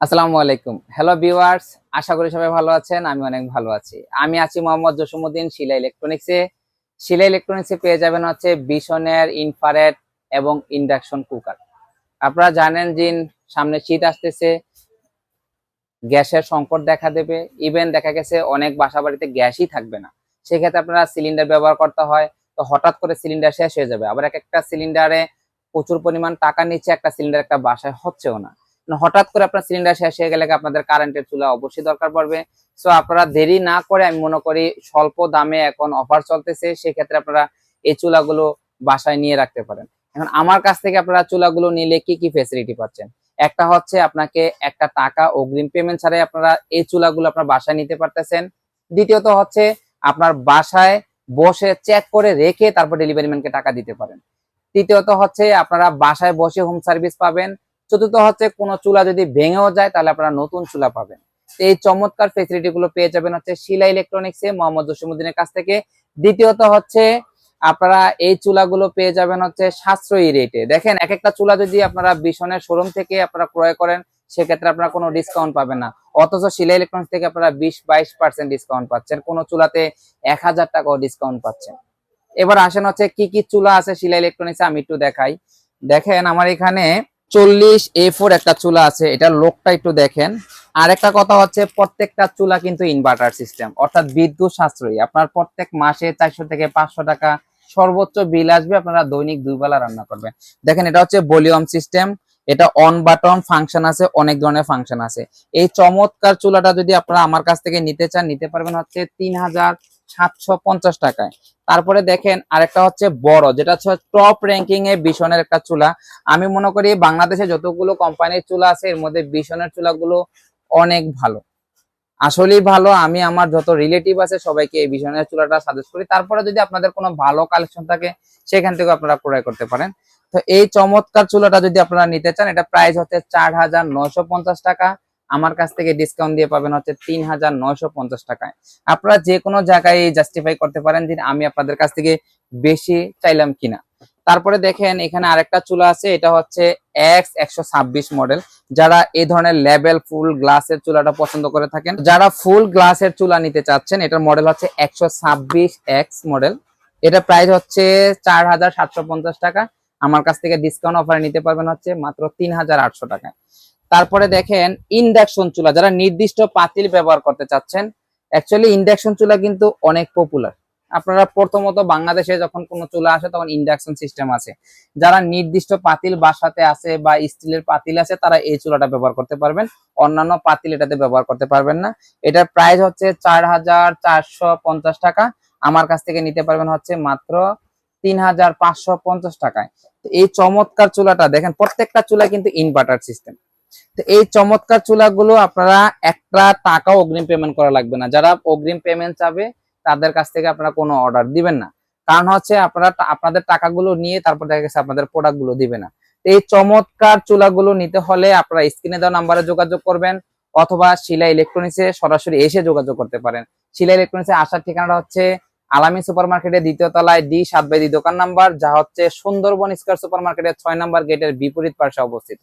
আসসালামু আলাইকুম। Hello viewers আশা করি সবাই ভালো আছেন, আমি অনেক ভালো আছি। আমি আছি মোহাম্মদ জসিমুদ্দিন শিলা ইলেকট্রনিক্সে। শিলা ইলেকট্রনিক্সে পেয়ে যাবেন হচ্ছে বিশনের ইনফারেট এবং ইন্ডাকশন কুকার আপনারা জানেন যে সামনে শীত আসতেছে, গ্যাসের সংকট দেখা দেবে। ইভেন দেখা গেছে অনেক বাসা বাড়িতে গ্যাসই থাকবে না। সেক্ষেত্রে আপনারা সিলিন্ডার ব্যবহার করতে হয়, তো হঠাৎ করে সিলিন্ডার শেষ হয়ে যাবে। আবার এক একটা সিলিন্ডারে প্রচুর পরিমাণ টাকা নিচ্ছে, একটা সিলিন্ডার একটা বাসায় হচ্ছেও না। হঠাৎ করে আপনার সিলিন্ডার শেষ হয়ে গেলে আপনাদের কারেন্টের চুলা অবশ্যই দরকার পড়বে। সো আপনারা দেরি না করে, আমি মনে করি স্বল্প দামে এখন অফার চলতেছে, সেক্ষেত্রে আপনারা এই চুলাগুলো বাসায় নিয়ে রাখতে পারেন। এখন আমার কাছ থেকে আপনারা চুলাগুলো নিলে কি কি ফেসিলিটি পাচ্ছেন? একটা হচ্ছে আপনাকে একটা টাকা অগ্রিম পেমেন্ট ছাড়াই আপনারা এই চুলাগুলো আপনার বাসায় নিতে পারতেছেন। দ্বিতীয়ত হচ্ছে আপনার বাসায় বসে চেক করে রেখে তারপর ডেলিভারি ম্যানকে টাকা দিতে পারেন। তৃতীয়ত হচ্ছে আপনারা বাসায় বসে হোম সার্ভিস পাবেন। চতুর্থ হচ্ছে কোনো চুলা যদি ভেঙেও যায়, তাহলে আপনারা নতুন চুলা পাবেন। এই চমৎকার ফেসিলিটি গুলো পেয়ে যাবেন হচ্ছে শিলা ইলেকট্রনিক্স এ, মোহাম্মদ জসিমুদ্দিনের কাছ থেকে। দ্বিতীয়ত হচ্ছে আপনারা এই চুলাগুলো পেয়ে যাবেন হচ্ছে সাশ্রয়ী রেটে দেখেন এক একটা চুলা যদি আপনারা বিশনের শোরুম থেকে আপনারা ক্রয় করেন, সেক্ষেত্রে আপনারা কোনো ডিসকাউন্ট পাবেন না। অথচ শিলা ইলেকট্রনিক্স থেকে আপনারা বিশ বাইশ পার্সেন্ট ডিসকাউন্ট পাচ্ছেন। কোনো চুলাতে এক হাজার টাকাও ডিসকাউন্ট পাচ্ছেন। এবার আসেন হচ্ছে কি কি চুলা আছে শিলা ইলেকট্রনিক্স আমি একটু দেখাই। দেখেন, আমার এখানে চল্লিশ এ ফোর একটা চুলা আছে এটা লোকটা একটু দেখেন। আর একটা কথা হচ্ছে, প্রত্যেকটা চুলা কিন্তু ইনভার্টার সিস্টেম অর্থাৎ বিদ্যুৎ সাশ্রয়ী। আপনার প্রত্যেক মাসে চারশো থেকে পাঁচশো টাকা সর্বোচ্চ বিল আসবে, আপনারা দৈনিক দুই বেলা রান্না করবেন। দেখেন, এটা হচ্ছে ভলিউম সিস্টেম, এটা অন বাটন ফাংশন আছে, অনেক ধরনের ফাংশন আছে। এই চমৎকার চুলাটা যদি আপনারা আমার কাছ থেকে নিতে চান, নিতে পারবেন হচ্ছে তিন হাজার সাতশো পঞ্চাশ টাকায়। তারপরে দেখেন আরেকটা হচ্ছে বড়, যেটা হচ্ছে টপ র্যাঙ্কিং এ বিশনের একটা চুলা। আমি মনে করি বাংলাদেশে যতগুলো কোম্পানির চুলা আছে, এর মধ্যে বিশনের চুলাগুলো অনেক ভালো। আসলেই ভালো, আমি আমার যত রিলেটিভ আছে সবাইকে এই বিশনের চুলাটা সাজেস্ট করি। তারপরে যদি আপনাদের কোনো ভালো কালেকশন থাকে, সেখান থেকে আপনারা ক্রয় করতে পারেন। তো এই চমৎকার চুলাটা যদি আপনারা নিতে চান, এটা প্রাইস হচ্ছে চার হাজার নয়শো পঞ্চাশ টাকা। আমার কাছ থেকে ডিসকাউন্ট দিয়ে পাবেন হচ্ছে তিন হাজার নয়শো পঞ্চাশ টাকায়। আপনারা যে কোনো জায়গায় জাস্টিফাই করতে পারেন যে আমি আপনাদের কাছ থেকে বেশি চাইলাম কিনা। তারপরে দেখেন, এখানে আরেকটা চুলা আছে, এটা হচ্ছে এক্স একশো ছাব্বিশ মডেল যারা এই ধরনের লেভেল ফুল গ্লাসের চুলাটা পছন্দ করে থাকেন, যারা ফুল গ্লাসের চুলা নিতে চাচ্ছেন, এটার মডেল হচ্ছে একশো ছাব্বিশ এক্স মডেল এটা প্রাইস হচ্ছে চার হাজার সাতশো পঞ্চাশ টাকা। আমার কাছ থেকে ডিসকাউন্ট অফারে নিতে পারবেন হচ্ছে মাত্র তিন টাকায়। তারপরে দেখেন ইন্ডাকশন চুলা, যারা নির্দিষ্ট পাতিল ব্যবহার করতে চাচ্ছেন অ্যাকচুয়ালি ইন্ডাকশন চুলা কিন্তু অনেক পপুলার আপনারা প্রথমত বাংলাদেশে যখন কোনো চুলা আসে, তখন ইন্ডাকশন সিস্টেম আছে। যারা নির্দিষ্ট পাতিল বাসাতে আছে বা স্টিলের পাতিল আছে, তারা এই চুলাটা ব্যবহার করতে পারবেন। অন্যান্য পাতিল এটাতে ব্যবহার করতে পারবেন না। এটার প্রাইস হচ্ছে চার হাজার চারশো পঞ্চাশ টাকা। আমার কাছ থেকে নিতে পারবেন হচ্ছে মাত্র তিন হাজার পাঁচশো পঞ্চাশ টাকায়। এই চমৎকার চুলাটা, দেখেন প্রত্যেকটা চুলা কিন্তু ইনভার্টার সিস্টেম তো এই চমৎকার চুলাগুলো আপনারা একটা টাকাও অগ্রিম পেমেন্ট করা লাগবে না। যারা অগ্রিম পেমেন্ট চাবে, তাদের কাছ থেকে আপনারা কোনো অর্ডার দিবেন না। কারণ হচ্ছে আপনারা আপনাদের টাকাগুলো নিয়ে তারপর দেখা গেছে আপনাদের প্রোডাক্টগুলো দিবে না। এই চমৎকার চুলাগুলো নিতে হলে আপনারা স্ক্রিনে দেওয়া নাম্বারে যোগাযোগ করবেন, অথবা শিলা ইলেকট্রনিক্সে সরাসরি এসে যোগাযোগ করতে পারেন। শিলা ইলেকট্রনিক্সে আসার ঠিকানাটা হচ্ছে আলামী সুপার মার্কেটের দ্বিতীয় তলায় ডি সাত বাই দোকান নাম্বার, যা হচ্ছে সুন্দরবন স্কয়ার সুপার মার্কেটের ছয় নাম্বার গেটের বিপরীত পাশে অবস্থিত।